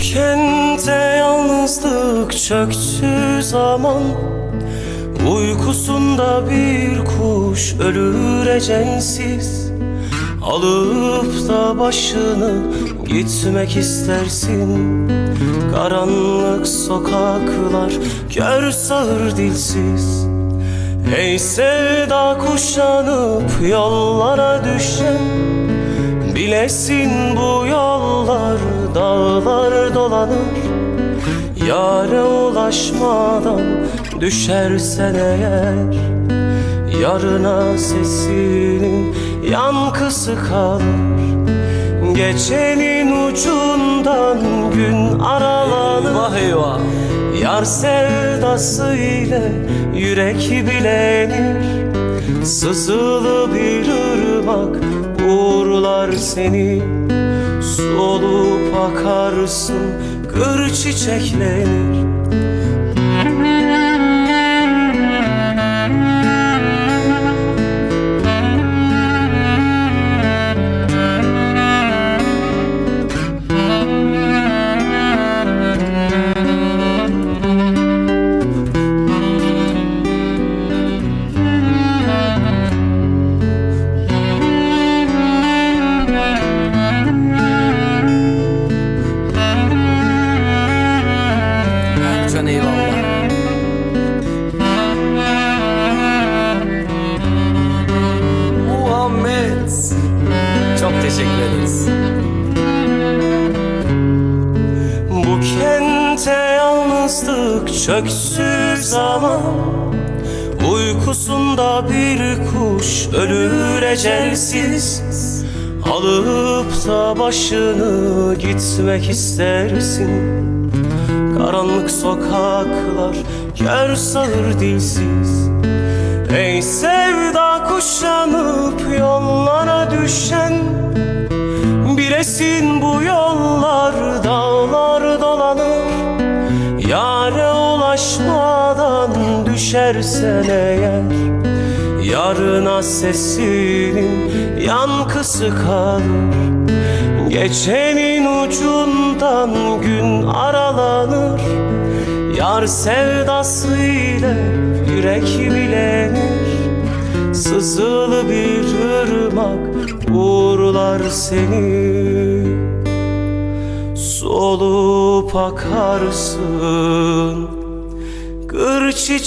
Kente yalnızlık çöktü zaman. Uykusunda bir kuş ölür ecensiz Alıp da başını gitmek istersin. Karanlık sokaklar gör sağır dilsiz. Ey sevda kuşanıp yollara düşen. Bilesin bu yollar dağlar dolanır Yâre ulaşmadan düşersen eğer Yarına sesinin yankısı kalır. Gecenin ucundan gün aralanır. Eyvah eyvah. Yar sevdası ile yürek bilenir. Sızılı bir ırmak uğurlar seni Solup akarsın. Kır çiçeklenir Can eyvallah. Muhammed. Çok teşekkür ederiz. Bu kente yalnızlık çöksü zaman Uykusunda bir kuş ölür ecelsiz Alıp da başını gitmek istersin Karanlık sokaklar gör sağır dilsiz. Ey sevda kuşanıp yollara düşen Bilesin bu yollar dağlar dolanır. Yâre ulaşmadan düşersen eğer Yarına sesinin yankısı kalır. Gecenin ucundan gün aralanır Yar sevdası ile yürek bilenir Sızılı bir ırmak uğurlar seni. Solup akarsın. Gır çiçeği